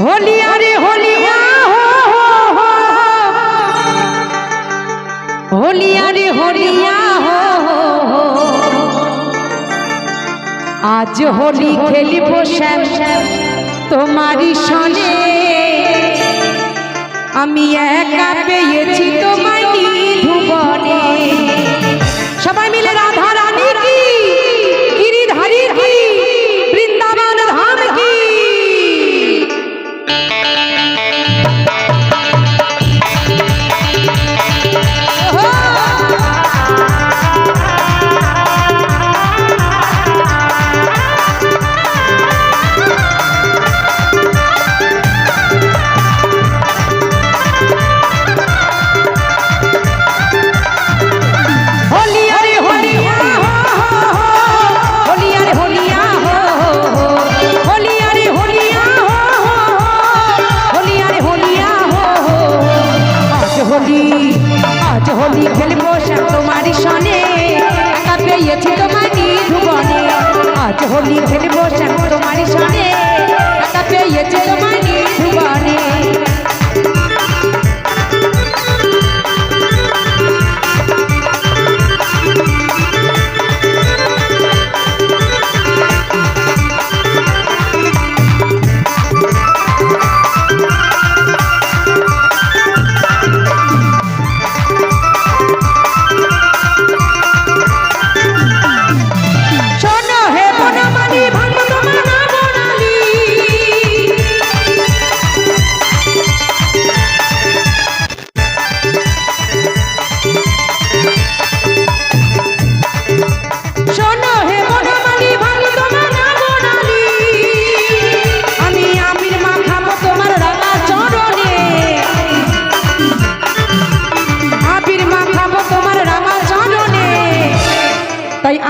হোলিয়া রে হলিয়া হোলিয়া রে হলিয়া আজ হোলি খেলিব শ্যাম, তোমারই সনে আমি একা পেয়েছি আজ হোলি খেলব শ্যাম তোমারই সনে একা পেয়েছি তোমারই ধুবনে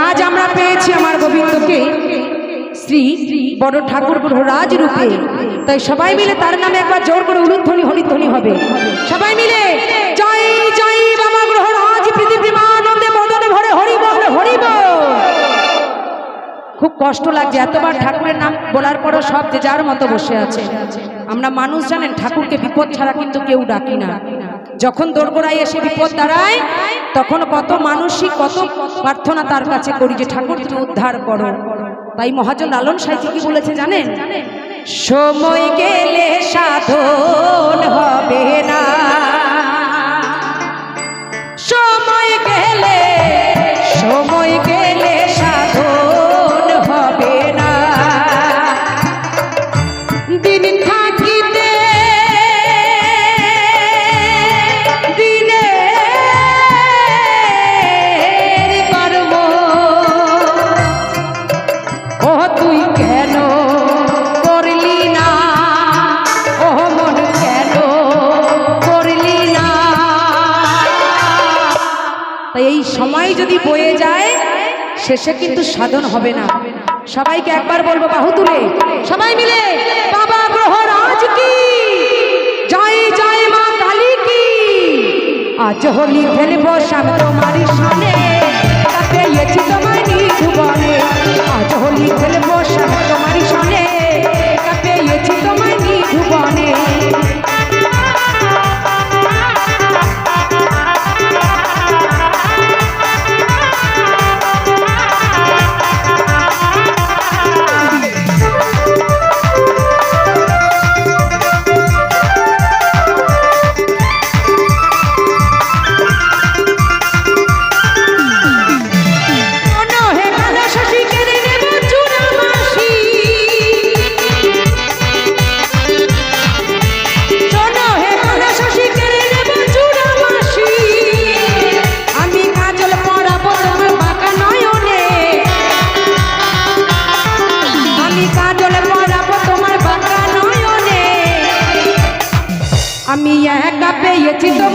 আজ আমরা পেয়েছি আমার গোবিন্দকে শ্রী বড় ঠাকুর রাজ রূপে। তাই সবাই মিলে তার নামে একবার জোর করে উলুধ্বনি হরিধ্বনি হবে। সবাই মিলে ভরে খুব কষ্ট লাগছে এতবার ঠাকুরের নাম বলার পরও সব যে যার মতো বসে আছে। আমরা মানুষ জানেন ঠাকুরকে বিপদ ছাড়া কিন্তু কেউ ডাকি না। যখন দোরগোড়ায় এসে বিপদ দাঁড়ায়, তখন কত মানসিক, কত প্রার্থনা তার কাছে করি যে, ঠাকুর, তুমি উদ্ধার করো। তাই মহাজন লালন সাহিত্য কি বলেছে, জানেন? সময় গেলে সাধন হবে না। সময় সময় গেলে সাধন হবে না। দিন তাই এই সময় যদি বয়ে যায়, শেষে কিন্তু সাধন হবে না। সবাইকে একবার বলব, বাহু তুলে। সবাই মিলে, বাবা গ্রহ রাজ কি? জয় জয় মা কালী কি? আজ হলি খেলব শ্যাম তোমার সামনে। পেয়েছি তোমায় derechito.